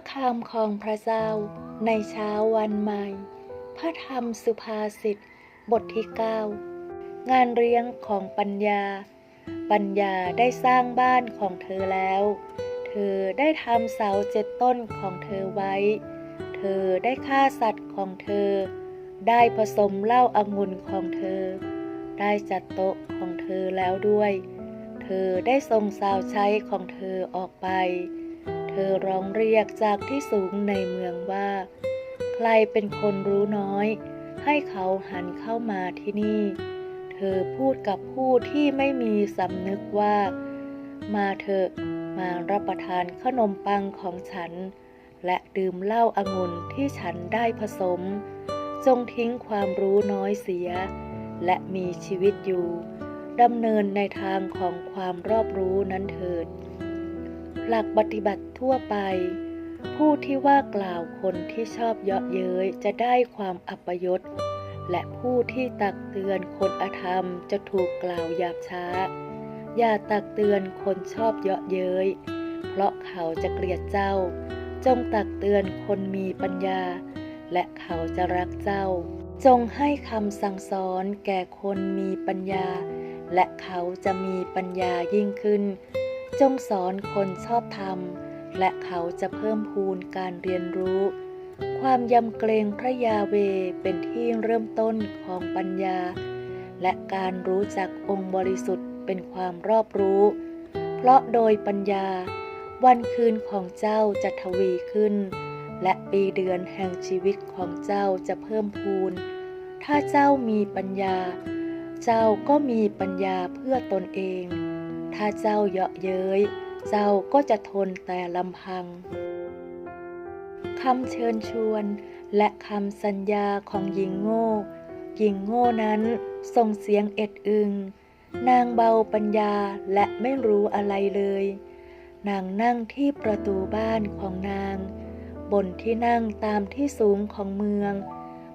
ระคำของพระเจ้าในเช้าวันใหม่ พระธรรมสุภาษิตบทที่ 9 งานเลี้ยงของปัญญา ปัญญาได้สร้างบ้านของเธอแล้ว เธอได้ทำเสาเจ็ดต้นของเธอไว้ เธอได้ฆ่าสัตว์ของเธอ ได้ผสมเหล้าอางุ่นของเธอ ได้จัดโต๊ะของเธอแล้วด้วย เธอได้ส่งสาวใช้ของเธอออกไป อร้องเรียกจากที่สูงในเมืองว่า ใครเป็นคนรู้น้อย ให้เขาหันเข้ามาที่นี่ เธอพูดกับผู้ที่ไม่มีสำนึกว่า มาเถอะมารับประทานขนมปังของฉัน และดื่มเหล้าอางุ่นที่ฉันได้ผสม จงทิ้งความรู้น้อยเสีย และมีชีวิตอยู่ดำเนินในทางของความรอบรู้นั้นเถิด หลักปฏิบัติทั่วไป ผู้ที่ว่ากล่าวคนที่ชอบเยาะเย้ยจะได้ความอัปยศ และผู้ที่ตักเตือนคนอธรรมจะถูกกล่าวหยาบช้า อย่าตักเตือนคนชอบเยาะเย้ย เพราะเขาจะเกลียดเจ้า จงตักเตือนคนมีปัญญา และเขาจะรักเจ้า จงให้คำสั่งสอนแก่คนมีปัญญา และเขาจะมีปัญญายิ่งขึ้น จงสอนคนชอบธรรม และเขาจะเพิ่มพูนการเรียนรู้ ความยำเกรงพระยาเวเป็นที่เริ่มต้นของปัญญา และการรู้จักองค์บริสุทธิ์เป็นความรอบรู้ เพราะโดยปัญญา วันคืนของเจ้าจะทวีขึ้น และปีเดือนแห่งชีวิตของเจ้าจะเพิ่มพูน ถ้าเจ้ามีปัญญา เจ้าก็มีปัญญาเพื่อตนเอง ถ้าเจ้าเยาะเย้ย เจ้าก็จะทนแต่ลำพังคำเชิญชวนและคำสัญญาของหญิงโง่ หญิงโง่นั้นส่งเสียงเอ็ดอึง นางเบาปัญญาและไม่รู้อะไรเลย นางนั่งที่ประตูบ้านของนาง บนที่นั่งตามที่สูงของเมือง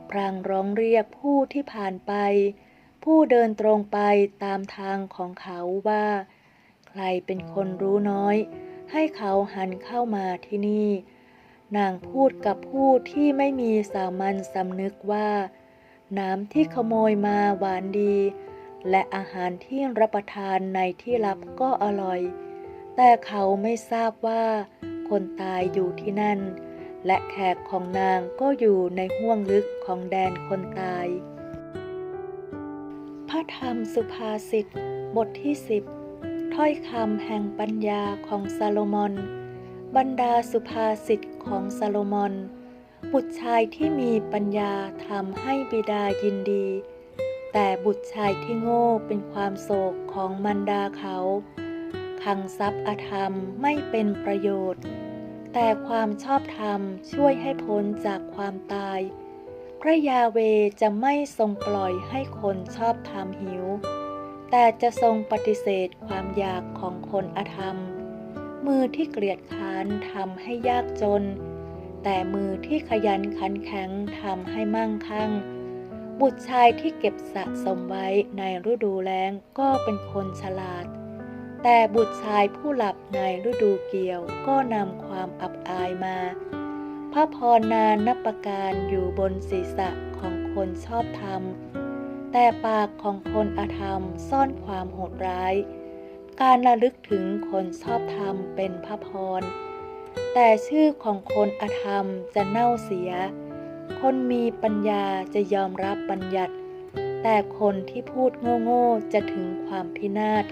พรางร้องเรียกผู้ที่ผ่านไป ผู้เดินตรงไปตามทางของเขาว่า ใครเป็นคนรู้น้อย ให้เขาหันเข้ามาที่นี่ นางพูดกับผู้ที่ไม่มีสามัญสำนึกว่า น้ำที่ขโมยมาหวานดี และอาหารที่รับประทานในที่ลับก็อร่อย แต่เขาไม่ทราบว่า คนตายอยู่ที่นั่น และแขกของนางก็อยู่ในห้วงลึกของแดนคนตายพระธรรมสุภาษิต บทที่สิบ ถ้อยคำแห่งปัญญาของซาโลมอน บรรดาสุภาษิตของซาโลมอน บุตรชายที่มีปัญญาทำให้บิดายินดี แต่บุตรชายที่โง่เป็นความโศกของมันดาเขาคังทรัพย์อธรรมไม่เป็นประโยชน์ แต่ความชอบธรรมช่วยให้พ้นจากความตาย พระยาเวจะไม่ทรงปล่อยให้คนชอบธรรมหิว แต่จะทรงปฏิเสธความอยากของคนอธรรม มือที่เกลียดค้านทำให้ยากจน แต่มือที่ขยันขันแข็งทำให้มั่งคั่ง บุตรชายที่เก็บสะสมไว้ในฤดูแล้งก็เป็นคนฉลาด แต่บุตรชายผู้หลับในฤดูเกี่ยวก็นำความอับอายมา พระพรนานับประการอยู่บนศีรษะของคนชอบธรรม แต่ปากของคนอธรรมซ่อนความโหดร้าย การระลึกถึงคนชอบธรรมเป็นพระพร แต่ชื่อของคนอธรรมจะเน่าเสีย คนมีปัญญาจะยอมรับบัญญัติ แต่คนที่พูดโง่ๆจะถึงความพินาศ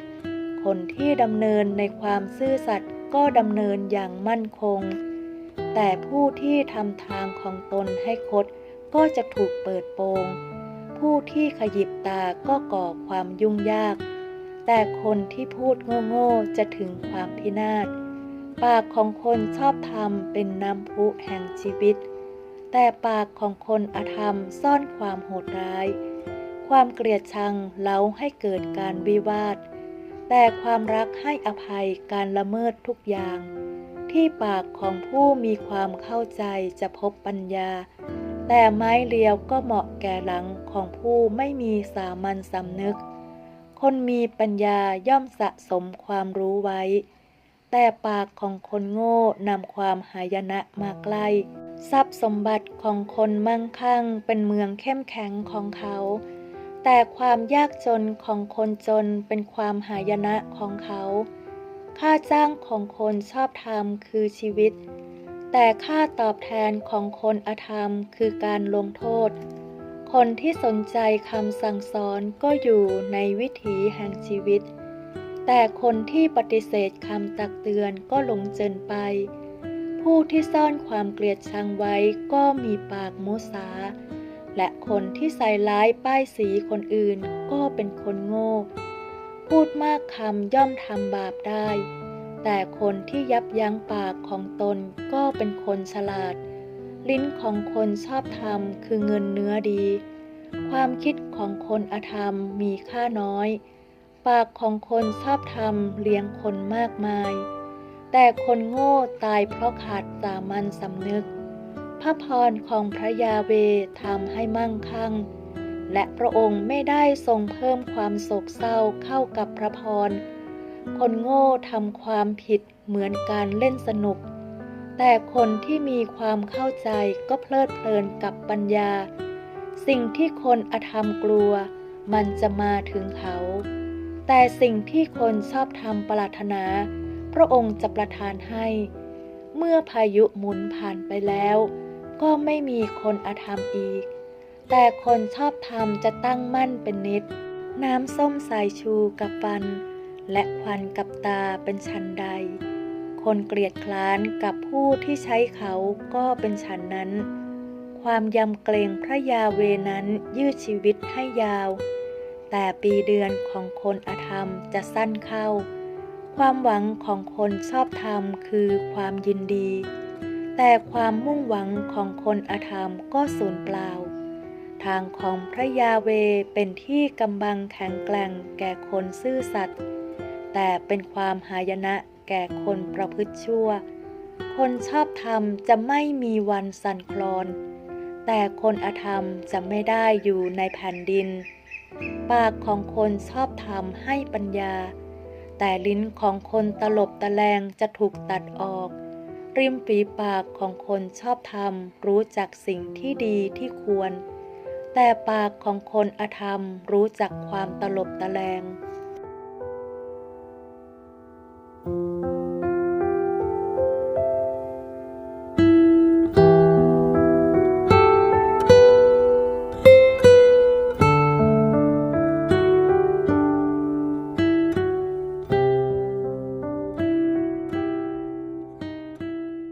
คนที่ดำเนินในความซื่อสัตย์ก็ดำเนินอย่างมั่นคง แต่ผู้ที่ทำทางของตนให้คดก็จะถูกเปิดโปง ผู้ที่ขยิบตาก็ก่อความยุ่งยาก แต่คนที่พูดโง่ๆจะถึงความพินาศ ปากของคนชอบธรรมเป็นน้ำพุแห่งชีวิต แต่ปากของคนอธรรมซ่อนความโหดร้าย ความเกลียดชังเล้าให้เกิดการวิวาท แต่ความรักให้อภัยการละเมิดทุกอย่าง ที่ปากของผู้มีความเข้าใจจะพบปัญญา แต่ไม้เรียวก็เหมาะแก่หลังของผู้ไม่มีสามัญสำนึก คนมีปัญญาย่อมสะสมความรู้ไว้ แต่ปากของคนโง่นำความหายนะมาใกล้ ทรัพย์สมบัติของคนมั่งคั่งเป็นเมืองเข้มแข็งของเขา แต่ความยากจนของคนจนเป็นความหายนะของเขา ค่าจ้างของคนชอบธรรมคือชีวิต แต่ค่าตอบแทนของคนอธรรมคือการลงโทษ คนที่สนใจคำสั่งสอนก็อยู่ในวิถีแห่งชีวิต แต่คนที่ปฏิเสธคำตักเตือนก็หลงเจินไป ผู้ที่ซ่อนความเกลียดชังไว้ก็มีปากมุสา และคนที่ใส่ร้ายป้ายสีคนอื่นก็เป็นคนโง่ พูดมากคำย่อมทำบาปได้ แต่คนที่ยับยั้งปากของตนก็เป็นคนฉลาด ลิ้นของคนชอบธรรมคือเงินเนื้อดี ความคิดของคนอธรรมมีค่าน้อย ปากของคนชอบธรรมเลี้ยงคนมากมาย แต่คนโง่ตายเพราะขาดสามัญสำนึก พระพรของพระยาเวทำให้มั่งคั่ง และพระองค์ไม่ได้ทรงเพิ่มความโศกเศร้าเข้ากับพระพร คนโง่ทำความผิดเหมือนการเล่นสนุก แต่คนที่มีความเข้าใจก็เพลิดเพลินกับปัญญา สิ่งที่คนอธรรมกลัว มันจะมาถึงเขา แต่สิ่งที่คนชอบทำปรารถนา พระองค์จะประทานให้ เมื่อพายุหมุนผ่านไปแล้ว ก็ไม่มีคนอธรรมอีก แต่คนชอบธรรมจะตั้งมั่นเป็นนิด น้ำส้มสายชูกับฟัน และควันกับตาเป็นชั้นใด คนเกลียดคร้านกับผู้ที่ใช้เขาก็เป็นฉันนั้น ความยำเกรงพระยาเวนั้นยืดชีวิตให้ยาว แต่ปีเดือนของคนอธรรมจะสั้นเข้า ความหวังของคนชอบธรรมคือความยินดี แต่ความมุ่งหวังของคนอธรรมก็สูญเปล่า ทางของพระยาเวเป็นที่กำบังแข็งแกร่งแก่คนซื่อสัตย์ แต่เป็นความหายนะแก่คนประพฤติชั่ว คนชอบธรรมจะไม่มีวันสั่นคลอน แต่คนอธรรมจะไม่ได้อยู่ในแผ่นดิน ปากของคนชอบธรรมให้ปัญญา แต่ลิ้นของคนตลบตะแลงจะถูกตัดออก ริมฝีปากของคนชอบธรรมรู้จักสิ่งที่ดีที่ควร แต่ปากของคนอธรรมรู้จักความตลบตะแลง